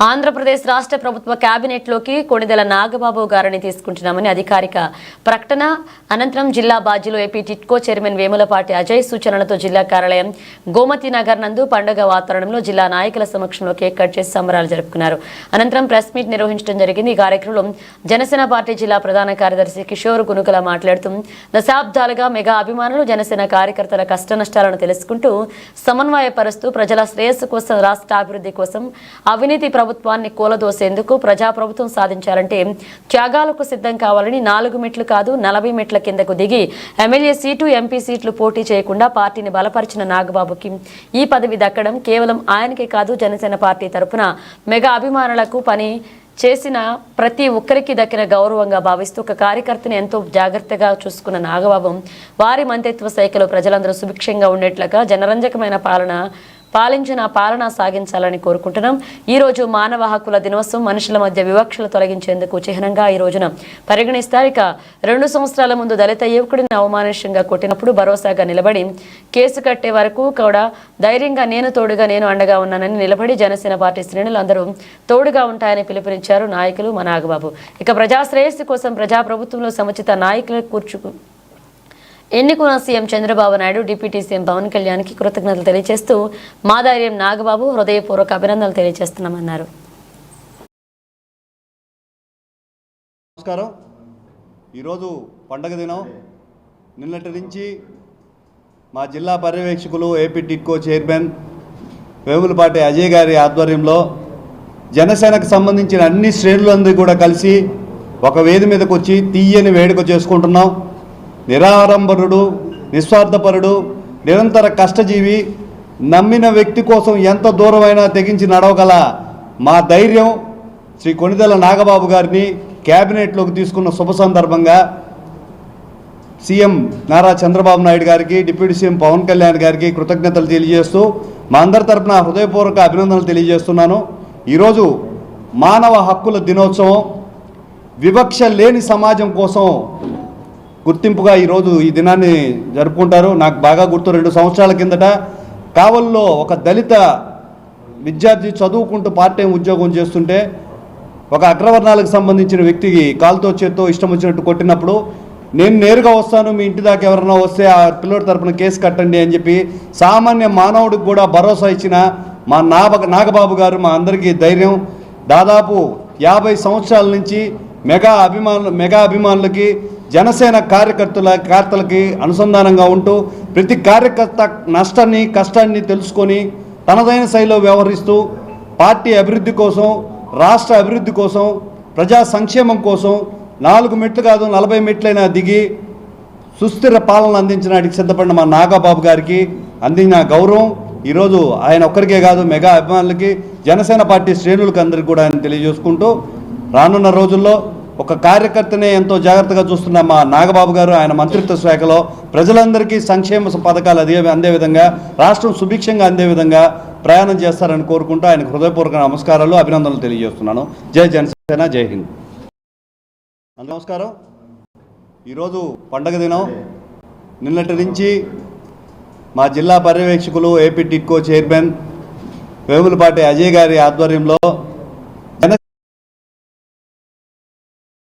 ఆంధ్రప్రదేశ్ రాష్ట్ర ప్రభుత్వ కేబినెట్లోకి కొణిదెల నాగబాబు గారిని తీసుకుంటున్నామని అధికారిక ప్రకటన అనంతరం జిల్లా బాధ్యులు ఏపీ టిట్కో చైర్మన్ వేములపాటి అజయ్ సూచనలతో జిల్లా కార్యాలయం గోమతి నగర్ నందు పండుగ వాతావరణంలో జిల్లా నాయకుల సమక్షంలో కేక్ కట్ చేసి సంబరాలు జరుపుకున్నారు. అనంతరం ప్రెస్ మీట్ నిర్వహించడం జరిగింది. ఈ కార్యక్రమంలో జనసేన పార్టీ జిల్లా ప్రధాన కార్యదర్శి కిషోర్ గునుకల మాట్లాడుతూ దశాబ్దాలుగా మెగా అభిమానులు జనసేన కార్యకర్తల కష్టనష్టాలను తెలుసుకుంటూ సమన్వయపరుస్తూ ప్రజల శ్రేయస్సు కోసం రాష్ట్ర అభివృద్ధి కోసం అవినీతి ప్రభుత్వాన్ని కూలదోసేందుకు ప్రజాప్రభుత్వం సాధించాలంటే త్యాగాలకు సిద్ధం కావాలని నాలుగు మెట్లు కాదు నలభై మెట్ల కిందకు దిగి ఎమ్మెల్యే సీటు ఎంపీ సీట్లు పోటీ చేయకుండా పార్టీని బలపరిచిన నాగబాబుకి ఈ పదవి దక్కడం కేవలం ఆయనకే కాదు జనసేన పార్టీ తరపున మెగా అభిమానులకు పని చేసిన ప్రతి ఒక్కరికి దక్కిన గౌరవంగా భావిస్తూ ఒక కార్యకర్తని ఎంతో జాగ్రత్తగా చూసుకున్న నాగబాబు వారి మంత్రిత్వ శాఖలో ప్రజలందరూ సుభిక్షంగా ఉండేట్లుగా జనరంజకమైన పాలన పాలించిన పాలన సాగించాలని కోరుకుంటున్నాం. ఈ రోజు మానవ హక్కుల దినోత్సవం మనుషుల మధ్య వివక్షలు తొలగించేందుకు చిహ్నంగా ఈ రోజున పరిగణిస్తారు. ఇక రెండు సంవత్సరాల ముందు దళిత యువకుడిని అవమానుష్యంగా కొట్టినప్పుడు భరోసాగా నిలబడి కేసు కట్టే వరకు కూడా ధైర్యంగా నేను తోడుగా నేను అండగా ఉన్నానని నిలబడి జనసేన పార్టీ శ్రేణులు అందరూ తోడుగా ఉంటాయని పిలుపునిచ్చారు నాయకులు మా నాగబాబు. ఇక ప్రజాశ్రేయస్సు కోసం ప్రజాప్రభుత్వంలో సముచిత నాయకులు కూర్చు ఎన్నుకున్న CM Chandrababu Naidu deputy CM Pawan కళ్యాణ్కి కృతజ్ఞతలు తెలియజేస్తూ మా నాగబాబు హృదయపూర్వక అభినందనలు తెలియజేస్తున్నామన్నారు. నమస్కారం. ఈరోజు పండగ దినం. నిన్నటి నుంచి మా జిల్లా పర్యవేక్షకులు ఏపీ టిట్కో చైర్మన్ వేములపాటి అజయ్ గారి ఆధ్వర్యంలో జనసేనకు సంబంధించిన అన్ని శ్రేణులందరూ కూడా కలిసి ఒక వేది మీదకి వచ్చి తీయని వేడుక చేసుకుంటున్నాం. నిరాడంబరుడు నిస్వార్థపరుడు నిరంతర కష్టజీవి నమ్మిన వ్యక్తి కోసం ఎంత దూరమైనా తెగించి నడవగల మా ధైర్యం శ్రీ కొణిదెల నాగబాబు గారిని క్యాబినెట్లోకి తీసుకున్న శుభ సందర్భంగా సీఎం నారా చంద్రబాబు నాయుడు గారికి డిప్యూటీ సీఎం పవన్ కళ్యాణ్ గారికి కృతజ్ఞతలు తెలియజేస్తూ మా అందరి తరపున హృదయపూర్వక అభినందనలు తెలియజేస్తున్నాను. ఈరోజు మానవ హక్కుల దినోత్సవం వివక్ష లేని సమాజం కోసం గుర్తింపుగా ఈరోజు ఈ దినాన్ని జరుపుకుంటారు. నాకు బాగా గుర్తు రెండు సంవత్సరాల కిందట కావల్లో ఒక దళిత విద్యార్థి చదువుకుంటూ పార్ట్ టైం ఉద్యోగం చేస్తుంటే ఒక అగ్రవర్ణాలకు సంబంధించిన వ్యక్తికి కాలుతో చేత్తో ఇష్టం వచ్చినట్టు కొట్టినప్పుడు నేను నేరుగా వస్తాను మీ ఇంటి దాకా ఎవరైనా వస్తే ఆ పిల్లోడి తరపున కేసు కట్టండి అని చెప్పి సామాన్య మానవుడికి కూడా భరోసా ఇచ్చిన మా నాగ నాగబాబు గారు మా అందరికీ ధైర్యం. దాదాపు యాభై సంవత్సరాల నుంచి మెగా అభిమానులు మెగా అభిమానులకి జనసేన కార్యకర్తల కార్తలకి అనుసంధానంగా ఉంటూ ప్రతి కార్యకర్త నష్టాన్ని కష్టాన్ని తెలుసుకొని తనదైన శైలిలో వ్యవహరిస్తూ పార్టీ అభివృద్ధి కోసం రాష్ట్ర అభివృద్ధి కోసం ప్రజా సంక్షేమం కోసం నాలుగు మెట్లు కాదు నలభై మెట్లైనా దిగి సుస్థిర పాలన అందించడానికి సిద్ధపడిన మా నాగబాబు గారికి అందిన గౌరవం. ఈరోజు ఆయన ఒక్కరికే కాదు మెగా అభిమానులకి జనసేన పార్టీ శ్రేణులకు అందరికీ కూడా ఆయన తెలియజేసుకుంటూ రానున్న రోజుల్లో ఒక కార్యకర్తనే ఎంతో జాగ్రత్తగా చూస్తున్న మా నాగబాబు గారు ఆయన మంత్రిత్వ శాఖలో ప్రజలందరికీ సంక్షేమ పథకాలు అదే అందే విధంగా రాష్ట్రం సుభిక్షంగా అందే విధంగా ప్రయాణం చేస్తారని కోరుకుంటూ ఆయనకు హృదయపూర్వక నమస్కారాలు అభినందనలు తెలియజేస్తున్నాను. జై జనసేన జై హింద్. నమస్కారం. ఈరోజు పండగ దినం. నిన్నటి నుంచి మా జిల్లా పర్యవేక్షకులు ఏపీ టిట్కో చైర్మన్ వేములపాటి అజయ్ గారి ఆధ్వర్యంలో